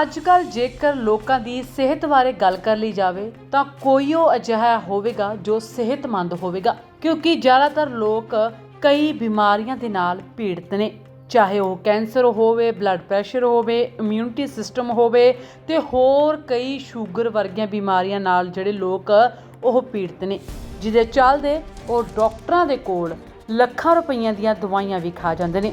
ਅੱਜ ਕੱਲ ਜੇਕਰ ਲੋਕਾਂ ਦੀ ਸਿਹਤ ਬਾਰੇ ਗੱਲ ਕਰ ਲਈ ਜਾਵੇ, ਤਾਂ ਕੋਈ ਉਹ ਅਜਿਹਾ ਹੋਵੇਗਾ ਜੋ ਸਿਹਤਮੰਦ ਹੋਵੇਗਾ, ਕਿਉਂਕਿ ਜ਼ਿਆਦਾਤਰ ਲੋਕ ਕਈ ਬਿਮਾਰੀਆਂ ਦੇ ਨਾਲ ਪੀੜਤ ਨੇ। ਚਾਹੇ ਉਹ ਕੈਂਸਰ ਹੋਵੇ, ਬਲੱਡ ਪ੍ਰੈਸ਼ਰ ਹੋਵੇ ਇਮਿਊਨਿਟੀ ਸਿਸਟਮ ਹੋਵੇ ਤੇ ਹੋਰ ਕਈ ਸ਼ੂਗਰ ਵਰਗੀਆਂ ਬਿਮਾਰੀਆਂ ਨਾਲ ਜਿਹੜੇ ਲੋਕ ਉਹ ਪੀੜਤ ਨੇ। ਜਿਹਦੇ ਚੱਲਦੇ ਉਹ ਡਾਕਟਰਾਂ ਦੇ ਕੋਲ ਲੱਖਾਂ ਰੁਪਈਆਂ ਦੀਆਂ ਦਵਾਈਆਂ ਵੀ ਖਾ ਜਾਂਦੇ ਨੇ।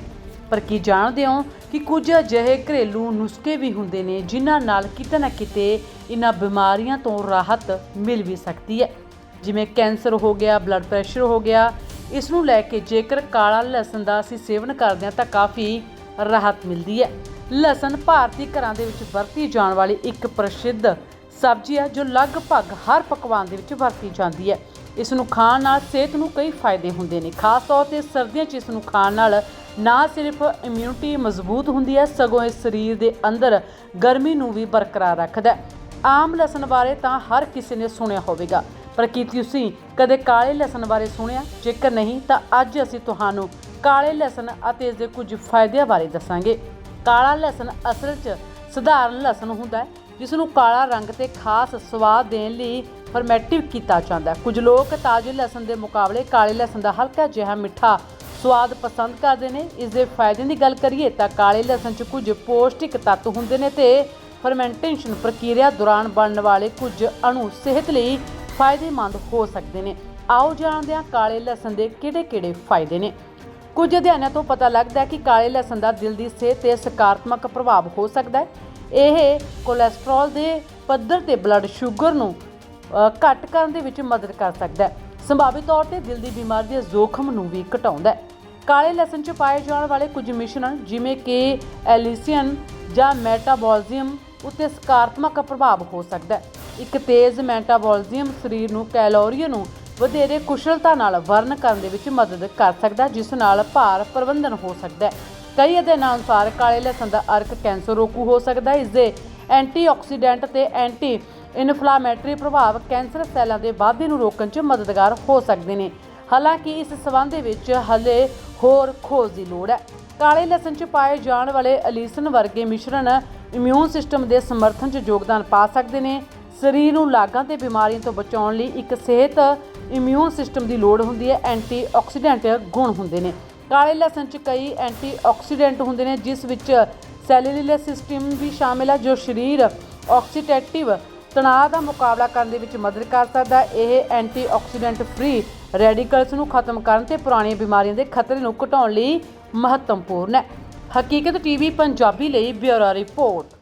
ਪਰ ਕੀ ਜਾਣਦੇ ਹੋ ਕਿ ਕੁਝ ਅਜਿਹੇ ਘਰੇਲੂ ਨੁਸਖੇ ਵੀ ਹੁੰਦੇ ਨੇ ਜਿਨ੍ਹਾਂ ਨਾਲ ਕਿਤੇ ਨਾ ਕਿਤੇ ਇਹਨਾਂ ਬਿਮਾਰੀਆਂ ਤੋਂ ਰਾਹਤ ਮਿਲ ਵੀ ਸਕਦੀ ਹੈ? ਜਿਵੇਂ ਕੈਂਸਰ ਹੋ ਗਿਆ ਬਲੱਡ ਪ੍ਰੈਸ਼ਰ ਹੋ ਗਿਆ, ਇਸ ਨੂੰ ਲੈ ਕੇ ਜੇਕਰ ਕਾਲਾ ਲਸਣ ਦਾ ਅਸੀਂ ਸੇਵਨ ਕਰਦੇ ਹਾਂ ਤਾਂ ਕਾਫੀ ਰਾਹਤ ਮਿਲਦੀ ਹੈ। ਲਸਣ ਭਾਰਤੀ ਘਰਾਂ ਦੇ ਵਿੱਚ ਵਰਤੀ ਜਾਣ ਵਾਲੀ ਇੱਕ ਪ੍ਰਸਿੱਧ ਸਬਜ਼ੀ ਹੈ ਜੋ ਲਗਭਗ ਹਰ ਪਕਵਾਨ ਦੇ ਵਿੱਚ ਵਰਤੀ ਜਾਂਦੀ ਹੈ। ਇਸ ਨੂੰ ਖਾਣ ਨਾਲ ਸਿਹਤ ਨੂੰ ਕਈ ਫਾਇਦੇ ਹੁੰਦੇ ਨੇ। ਖਾਸ ਤੌਰ ਤੇ ਸਰਦੀਆਂ 'ਚ ਇਸ ਨੂੰ ਖਾਣ ਨਾਲ ਨਾ ਸਿਰਫ ਇਮਿਊਨਿਟੀ ਮਜ਼ਬੂਤ ਹੁੰਦੀ ਹੈ, ਸਗੋਂ ਇਹ ਸਰੀਰ ਦੇ ਅੰਦਰ ਗਰਮੀ ਨੂੰ ਵੀ ਬਰਕਰਾਰ ਰੱਖਦਾ ਹੈ। ਆਮ ਲਸਣ ਬਾਰੇ ਤਾਂ ਹਰ ਕਿਸੇ ਨੇ ਸੁਣਿਆ ਹੋਵੇਗਾ। ਪਰ ਕੀ ਤੁਸੀਂ ਕਦੇ ਕਾਲੇ ਲਸਣ ਬਾਰੇ ਸੁਣਿਆ? ਜੇਕਰ ਨਹੀਂ, ਤਾਂ ਅੱਜ ਅਸੀਂ ਤੁਹਾਨੂੰ ਕਾਲੇ ਲਸਣ ਅਤੇ ਇਸ ਦੇ ਕੁਝ ਫਾਇਦਿਆਂ ਬਾਰੇ ਦੱਸਾਂਗੇ। ਕਾਲਾ ਲਸਣ ਅਸਲ 'ਚ ਸਧਾਰਨ ਲਸਣ ਹੁੰਦਾ ਹੈ, ਜਿਸ ਨੂੰ ਕਾਲਾ ਰੰਗ ਤੇ ਖਾਸ ਸਵਾਦ ਦੇਣ ਲਈ ਫਰਮੈਟਿਵ ਕੀਤਾ ਜਾਂਦਾ ਹੈ। ਕੁਝ ਲੋਕ ਤਾਜ਼ੇ ਲਸਣ ਦੇ ਮੁਕਾਬਲੇ ਕਾਲੇ ਲਸਣ ਦਾ ਹਲਕਾ ਜਿਹਾ ਮਿੱਠਾ ਸਵਾਦ ਪਸੰਦ ਕਰਦੇ ਨੇ। ਇਸ ਦੇ ਫਾਇਦਿਆਂ ਦੀ ਗੱਲ ਕਰੀਏ ਤਾਂ ਕਾਲੇ ਲਸਣ 'ਚ ਕੁਝ ਪੌਸ਼ਟਿਕ ਤੱਤ ਹੁੰਦੇ ਨੇ ਤੇ ਫਰਮੈਂਟੇਸ਼ਨ ਪ੍ਰਕਿਰਿਆ ਦੌਰਾਨ ਬਣਨ ਵਾਲੇ ਕੁਝ ਅਣੂ ਸਿਹਤ ਲਈ ਫਾਇਦੇਮੰਦ ਹੋ ਸਕਦੇ ਨੇ। ਆਓ ਜਾਣਦੇ ਹਾਂ ਕਾਲੇ ਲਸਣ ਦੇ ਕਿਹੜੇ-ਕਿਹੜੇ ਫਾਇਦੇ ਨੇ। ਕੁਝ ਅਧਿਐਨਾਂ ਤੋਂ ਪਤਾ ਲੱਗਦਾ ਹੈ ਕਿ ਕਾਲੇ ਲਸਣ ਦਾ ਦਿਲ ਦੀ ਸਿਹਤ ਤੇ ਸਕਾਰਾਤਮਕ ਪ੍ਰਭਾਵ ਹੋ ਸਕਦਾ ਹੈ। ਇਹ ਕੋਲੇਸਟ੍ਰੋਲ ਦੇ ਪੱਧਰ ਤੇ ਬਲੱਡ ਸ਼ੂਗਰ ਨੂੰ ਅ, ਘੱਟ ਕਰਨ ਦੇ ਵਿੱਚ ਮਦਦ ਕਰ ਸਕਦਾ ਹੈ। ਸੰਭਾਵਿਤ ਤੌਰ ਤੇ ਦਿਲ ਦੀ ਬਿਮਾਰੀ ਦੇ ਜ਼ੋਖਮ ਨੂੰ ਵੀ ਘਟਾਉਂਦਾ ਹੈ। ਕਾਲੇ ਲਸਣ 'ਚ ਪਾਏ ਜਾਣ ਵਾਲੇ ਕੁਝ ਮਿਸ਼ਰਣ, ਜਿਵੇਂ ਕਿ ਐਲੀਸੀਅਨ ਜਾਂ ਮੈਟਾਬੋਲਿਜ਼ਮ, ਉੱਤੇ ਸਕਾਰਾਤਮਕ ਪ੍ਰਭਾਵ ਹੋ ਸਕਦਾ ਹੈ। ਇੱਕ ਤੇਜ਼ ਮੈਟਾਬੋਲਿਜ਼ਮ ਸਰੀਰ ਨੂੰ ਕੈਲੋਰੀਆਂ ਨੂੰ ਵਧੇਰੇ ਕੁਸ਼ਲਤਾ ਨਾਲ ਵਰਨ ਕਰਨ ਦੇ ਵਿੱਚ ਮਦਦ ਕਰ ਸਕਦਾ ਜਿਸ ਨਾਲ ਭਾਰ ਪ੍ਰਬੰਧਨ ਹੋ ਸਕਦਾ ਹੈ। ਕਈ ਅਧਿਐਨਾਂ ਅਨੁਸਾਰ ਕਾਲੇ ਲਸਣ ਦਾ ਅਰਕ ਕੈਂਸਰ ਰੋਕੂ ਹੋ ਸਕਦਾ ਹੈ। ਇਸ ਦੇ ਐਂਟੀਆਕਸੀਡੈਂਟ ਤੇ ਐਂਟੀ ਇਨਫਲਾਮੇਟਰੀ ਪ੍ਰਭਾਵ ਕੈਂਸਰ ਸੈੱਲਾਂ ਦੇ ਵਾਧੇ ਨੂੰ ਰੋਕਣ 'ਚ ਮਦਦਗਾਰ ਹੋ ਸਕਦੇ ਨੇ। ਹਾਲਾਂਕਿ ਇਸ ਸਬੰਧ ਵਿੱਚ ਹਲੇ ਹੋਰ ਖੋਜ ਦੀ ਲੋੜ ਹੈ। ਕਾਲੇ ਲਸਣ 'ਚ ਪਾਏ ਜਾਣ ਵਾਲੇ ਅਲੀਸਨ ਵਰਗੇ ਮਿਸ਼ਰਣ ਇਮਿਊਨ ਸਿਸਟਮ ਦੇ ਸਮਰਥਨ 'ਚ ਯੋਗਦਾਨ ਪਾ ਸਕਦੇ ਨੇ। ਸਰੀਰ ਨੂੰ ਲਾਗਾਂ ਤੇ ਬਿਮਾਰੀਆਂ ਤੋਂ ਬਚਾਉਣ ਲਈ ਇੱਕ ਸਿਹਤ ਇਮਿਊਨ ਸਿਸਟਮ ਦੀ ਲੋੜ ਹੁੰਦੀ ਹੈ। ਐਂਟੀਆਕਸੀਡੈਂਟ ਗੁਣ ਹੁੰਦੇ ਨੇ। ਕਾਲੇ ਲਸਣ 'ਚ ਕਈ ਐਂਟੀਆਕਸੀਡੈਂਟ ਹੁੰਦੇ ਨੇ, ਜਿਸ ਵਿੱਚ ਸੈਲੂਲਰ ਸਿਸਟਮ ਵੀ ਸ਼ਾਮਿਲ ਹੈ ਜੋ ਸਰੀਰ ਆਕਸੀਡੇਟਿਵ ਤਣਾਅ ਦਾ ਮੁਕਾਬਲਾ ਕਰਨ ਦੇ ਵਿੱਚ ਮਦਦ ਕਰ ਸਕਦਾ ਇਹ ਐਂਟੀਆਕਸੀਡੈਂਟ ਫ੍ਰੀ ਰੈਡੀਕਲਸ ਨੂੰ ਖਤਮ ਕਰਨ ਤੇ ਪੁਰਾਣੀਆਂ ਬਿਮਾਰੀਆਂ ਦੇ ਖਤਰੇ ਨੂੰ ਘਟਾਉਣ ਲਈ ਮਹੱਤਵਪੂਰਨ ਹੈ। ਹਕੀਕਤ ਟੀਵੀ ਪੰਜਾਬੀ ਲਈ ਬਿਊਰੋ ਰਿਪੋਰਟ।